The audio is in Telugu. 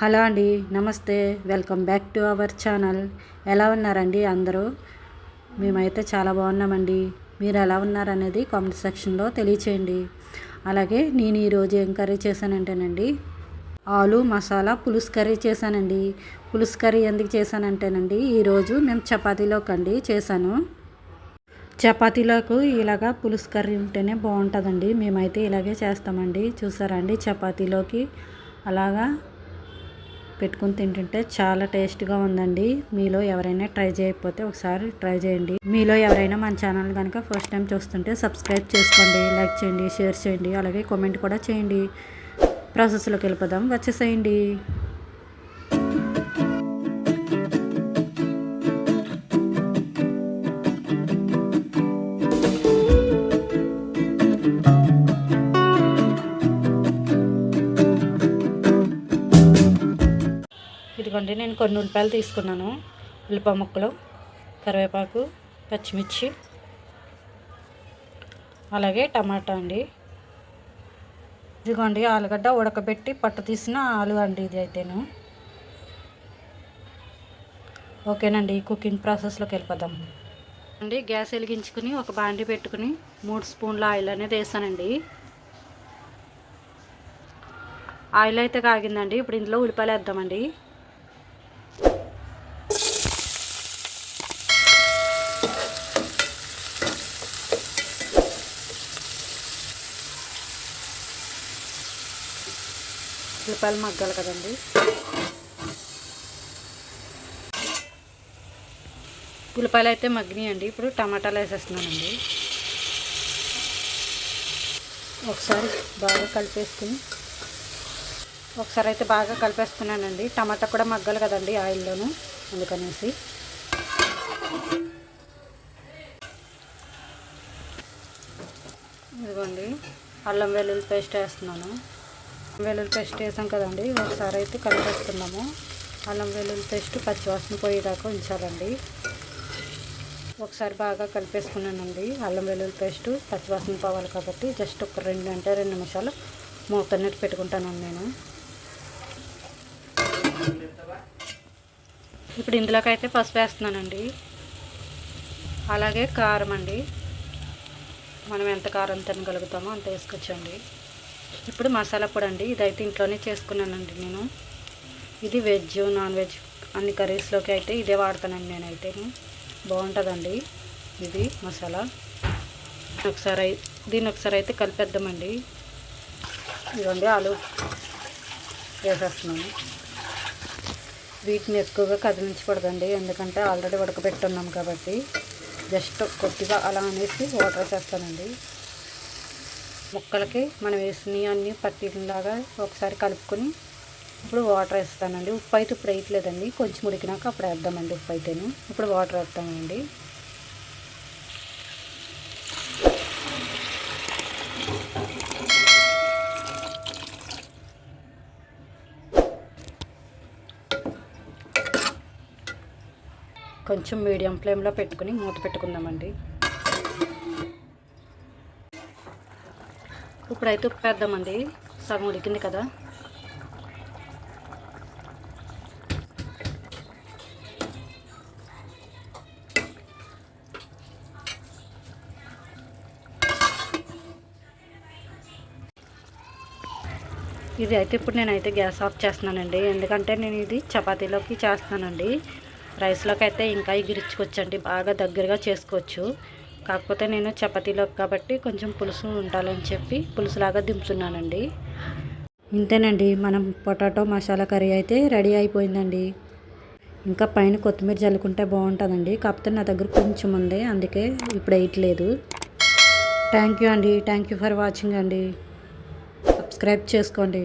హలో అండి నమస్తే. Welcome back to our channel. ఎలా ఉన్నారండి అందరూ? మేమైతే చాలా బాగున్నామండి. మీరు ఎలా ఉన్నారనేది కామెంట్ సెక్షన్లో తెలియచేయండి. అలాగే నేను ఈరోజు ఏం కర్రీ చేశానంటేనండి ఆలు మసాలా పులుసు కర్రీ చేశానండి. పులుసు కర్రీ ఎందుకు చేశానంటేనండి ఈరోజు మేము చపాతీలోకి అండి చేశాను. చపాతీలకు ఇలాగా పులుసు కర్రీ ఉంటేనే బాగుంటుందండి. మేమైతే ఇలాగే చేస్తామండి. చూసారా అండి చపాతీలోకి? అలాగా పెట్టుకుని తింటుంటే చాలా టేస్ట్గా ఉందండి. మీలో ఎవరైనా ట్రై చేయకపోతే ఒకసారి ట్రై చేయండి. మీలో ఎవరైనా మన ఛానల్ కనుక ఫస్ట్ టైం చూస్తుంటే సబ్స్క్రైబ్ చేసుకోండి లైక్ చేయండి షేర్ చేయండి అలాగే కామెంట్ కూడా చేయండి. ప్రాసెస్లోకి వెళ్ళిపోదాం. వచ్చేసేయండి. ఇదిగోండి నేను కొన్ని ఉల్లిపాయలు తీసుకున్నాను. ఉల్లిపాయ ముక్కలు కరివేపాకు పచ్చిమిర్చి అలాగే టమాటా అండి. ఇదిగోండి ఆలుగడ్డ ఉడకబెట్టి పట్టు తీసిన ఆలు అండి ఇది అయితేను. ఓకేనండి కుకింగ్ ప్రాసెస్లోకి వెళ్ళిపోదాం. అండి గ్యాస్ వెలిగించుకుని ఒక బాండి పెట్టుకుని మూడు స్పూన్ల ఆయిల్ అనేది వేసానండి. ఆయిల్ అయితే కాగిందండి ఇప్పుడు ఇందులో ఉల్లిపాయలు వేద్దామండి. ఉల్లిపాయలు మగ్గాలి కదండి. ఉల్లిపాయలు అయితే మగ్గినాయండి. ఇప్పుడు టమాటాలు వేసేస్తున్నానండి. ఒకసారి బాగా కలిపేసుకుని ఒకసారి అయితే బాగా కలిపేస్తున్నానండి. టమాటా కూడా మగ్గాలి కదండి ఆయిల్లోను అందుకనేసి. ఇదిగోండి అల్లం వెల్లుల్లి పేస్ట్ వేస్తున్నాను. వెల్లుల్లి పేస్ట్ వేసాం కదండి ఒకసారి అయితే కలిపేస్తున్నాము. అల్లం వెల్లుల్లి పేస్ట్ పచ్చివాసన పోయేదాకా ఉంచాలండి. ఒకసారి బాగా కలిపేసుకున్నానండి. అల్లం వెల్లుల్లి పేస్ట్ పచ్చివాసన పోవాలి కాబట్టి జస్ట్ ఒక రెండు అంటే రెండు నిమిషాలు మూతన్నట్టు పెట్టుకుంటానండి నేను. ఇప్పుడు ఇందులోకైతే పసుపు వేస్తున్నానండి. అలాగే కారం అండి. మనం ఎంత కారం తినగలుగుతామో అంత వేసుకొచ్చండి. ఇప్పుడు మసాలా పొడి అండి. ఇదైతే ఇంట్లోనే చేసుకున్నానండి నేను. ఇది వెజ్ నాన్ వెజ్ అన్ని కర్రీస్లోకి అయితే ఇదే వాడతానండి నేనైతే బాగుంటుందండి ఇది మసాలా. ఒకసారి దీన్ని ఒకసారి అయితే కలిపేద్దామండి. ఇదండి ఆలు వేసేస్తున్నాను. వీటిని ఎక్కువగా కదిలించకూడదండి. ఎందుకంటే ఆల్రెడీ ఉడకబెట్టున్నాం కాబట్టి జస్ట్ కొద్దిగా అలా అనేసి వాటర్ వేసేస్తానండి. ముక్కలకి మనం వేసినవి అన్నీ పట్టిలాగా ఒకసారి కలుపుకొని ఇప్పుడు వాటర్ వేస్తానండి. ఉప్పు అయితే ఇప్పుడు వేయట్లేదండి. కొంచెం ఉడికినాక అప్పుడు వేద్దామండి ఉప్పు అయితేను. ఇప్పుడు వాటర్ వేస్తామండి. కొంచెం మీడియం ఫ్లేమ్లో పెట్టుకుని మూత పెట్టుకుందామండి. ఇప్పుడైతే ఉప్పు వేద్దామండి సగం ఉడికింది కదా. ఇది అయితే ఇప్పుడు నేనైతే గ్యాస్ ఆఫ్ చేస్తున్నానండి. ఎందుకంటే నేను ఇది చపాతీలోకి చేస్తున్నానండి రైస్లోకి అయితే ఇంకా ఎగిరించుకోవచ్చండి బాగా దగ్గరగా చేసుకోవచ్చు. కాకపోతే నేను చపాతీలో కాబట్టి కొంచెం పులుసు ఉండాలని చెప్పి పులుసులాగా దింపుతున్నానండి. ఇంతేనండి మనం పొటాటో మసాలా కర్రీ అయితే రెడీ అయిపోయిందండి. ఇంకా పైన కొత్తిమీర చల్లుకుంటే బాగుంటుందండి. కాకపోతే నా దగ్గర కొంచెం ఉంది అందుకే ఇప్పుడు వేయట్లేదు. థ్యాంక్ యూ అండి థ్యాంక్ యూ ఫర్ వాచింగ్ అండి. సబ్స్క్రైబ్ చేసుకోండి.